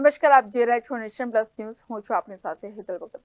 નમસ્કાર, આપ જોઈ રહ્યા છો નેશન પ્લસ ન્યૂઝ. હું છું આપની સાથે હેતલ ભગત.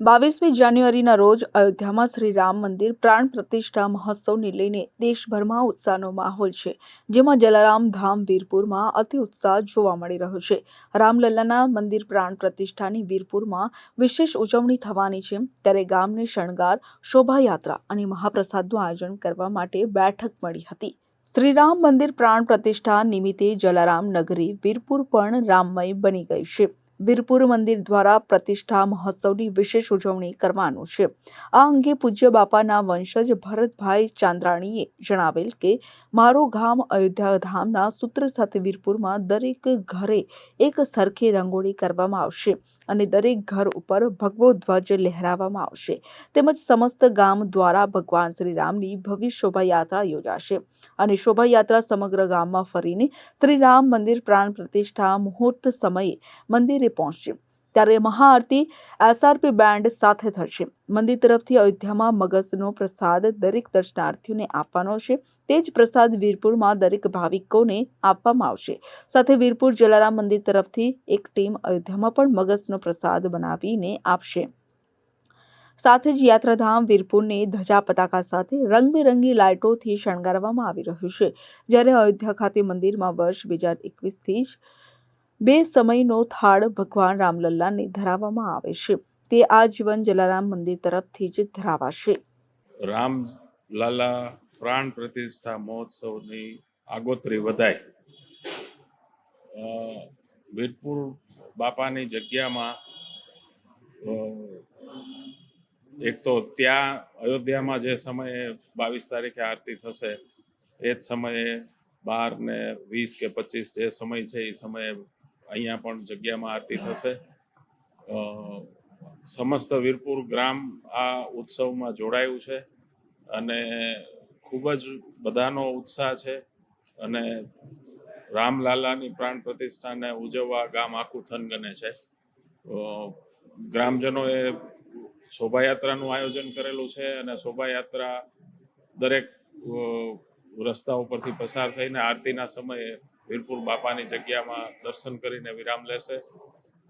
બાવીસમી જાન્યુઆરીના રોજ અયોધ્યામાં શ્રી રામ મંદિર પ્રાણ પ્રતિષ્ઠા મહોત્સવને લઈને દેશભરમાં ઉત્સાહનો માહોલ છે, જેમાં જલારામ ધામ વીરપુરમાં અતિ ઉત્સાહ જોવા મળી રહ્યો છે. રામલલ્લાના મંદિર પ્રાણ પ્રતિષ્ઠાની વીરપુરમાં વિશેષ ઉજવણી થવાની છે. ત્યારે ગામને શણગાર, શોભાયાત્રા અને મહાપ્રસાદનું આયોજન કરવા માટે બેઠક મળી હતી. શ્રીરામ મંદિર પ્રાણ પ્રતિષ્ઠા નિમિત્તે જલારામ નગરી વીરપુર પણ રામમય બની ગઈ છે. વીરપુર મંદિર દ્વારા પ્રતિષ્ઠા મહોત્સવની વિશેષ ઉજવણી કરવાનું છે. આ અંગે પૂજ્ય બાપાના વંશજ ભરતભાઈ ચાંદ્રાણીએ જણાવેલ કે, મારું ગામ અયોધ્યા ધામના સૂત્ર સાથે વીરપુરમાં દરેક ઘરે એક સરખી રંગોળી કરવામાં આવશે અને દરેક ઘર ઉપર ભગવો ધ્વજ લહેરાવવામાં આવશે. તેમજ સમસ્ત ગામ દ્વારા ભગવાન શ્રી રામની ભવ્ય શોભાયાત્રા યોજાશે અને શોભાયાત્રા સમગ્ર ગામમાં ફરીને શ્રી રામ મંદિર પ્રાણ પ્રતિષ્ઠા મુહૂર્ત સમયે મંદિરે પહોંચશે. ત્યારે મહાઆરતી એસઆરપી બેન્ડ સાથે થશે. મંદિર તરફથી અયોધ્યામાં મગજનો પ્રસાદ દરેક દર્શનાર્થીઓને આપવાનો છે. તે જ પ્રસાદ વીરપુરમાં દરેક ભાવિકોને આપવામાં આવશે. સાથે વીરપુર જલારામ મંદિર તરફથી એક ટીમ અયોધ્યામાં પણ મગજનો પ્રસાદ બનાવીને આપશે. સાથે જ યાત્રાધામ વીરપુરને ધજા પતાકા સાથે રંગબેરંગી લાઇટોથી શણગારવામાં આવી રહ્યું છે. જ્યારે અયોધ્યા ખાતે મંદિરમાં વર્ષ બે હજાર એકવીસથી જ બે સમયનો થાળ ભગવાન રામલલ્લાને ધરાવવામાં આવે છે. તે આજીવન જલારામ મંદિર તરફથી જ ધરાવાશે. રામ લાલા પ્રાણ પ્રતિષ્ઠા મહોત્સવની આગોતરી વધાય. વીરપુર બાપાની જગ્યામાં એક તો ત્યાં અયોધ્યામાં જે સમયે બાવીસ તારીખે આરતી થશે, એ જ સમયે બાર ને વીસ કે પચીસ જે સમય છે એ સમયે અહીંયા પણ જગ્યામાં આરતી થશે. સમસ્ત વીરપુર ગ્રામ આ ઉત્સવમાં જોડાયું છે અને ખૂબ જ બધાનો ઉત્સાહ છે અને રામલાલાની પ્રાણ પ્રતિષ્ઠાને ઉજવવા ગામ આખું થનગને છે. ગ્રામજનોએ શોભાયાત્રાનું આયોજન કરેલું છે અને શોભાયાત્રા દરેક રસ્તા ઉપરથી પસાર થઈને આરતીના સમયે વીરપુર બાપાની જગ્યામાં દર્શન કરીને વિરામ લેશે.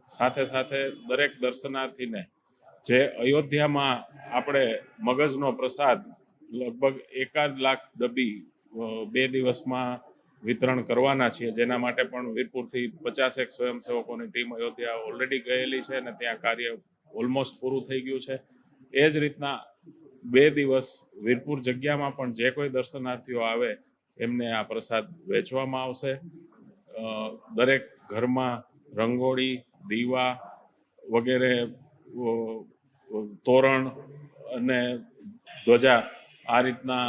સાથે સાથે દરેક દર્શનાર્થીને જે અયોધ્યામાં આપણે મગજનો પ્રસાદ લગભગ એકાદ લાખ ડબ્બી બે દિવસમાં વિતરણ કરવાના છીએ. જેના માટે પણ વીરપુરથી પચાસેક સ્વયંસેવકોની ટીમ અયોધ્યા ઓલરેડી ગયેલી છે અને ત્યાં કાર્ય ઓલમોસ્ટ પૂરું થઈ ગયું છે. એ જ રીતના બે દિવસ વીરપુર જગ્યામાં પણ જે કોઈ દર્શનાર્થીઓ આવે એમને આ પ્રસાદ વેચવામાં આવશે. દરેક ઘરમાં રંગોળી, દીવા વગેરે તોરણ અને ધ્વજા આ રીતના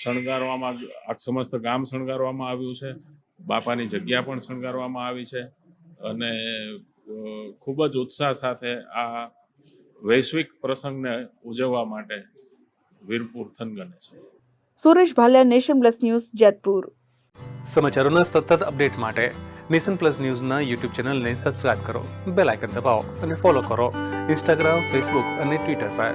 શણગારવામાં આ સમસ્ત ગામ શણગારવામાં આવ્યું છે. બાપાની જગ્યા પણ શણગારવામાં આવી છે અને ખૂબ જ ઉત્સાહ સાથે આ વૈશ્વિક પ્રસંગને ઉજવવા માટે વીરપુર થનગને છે. Suresh Bhaliya, Nation Plus News, Jetpur. સમાચારોના સતત અપડેટ માટે નેશન પ્લસ ન્યૂઝના યુટ્યુબ ચેનલને સબસ્ક્રાઇબ કરો, બેલ આઇકન દબાવો અને ફોલો કરો ઇન્સ્ટાગ્રામ, ફેસબુક અને ટ્વિટર પર.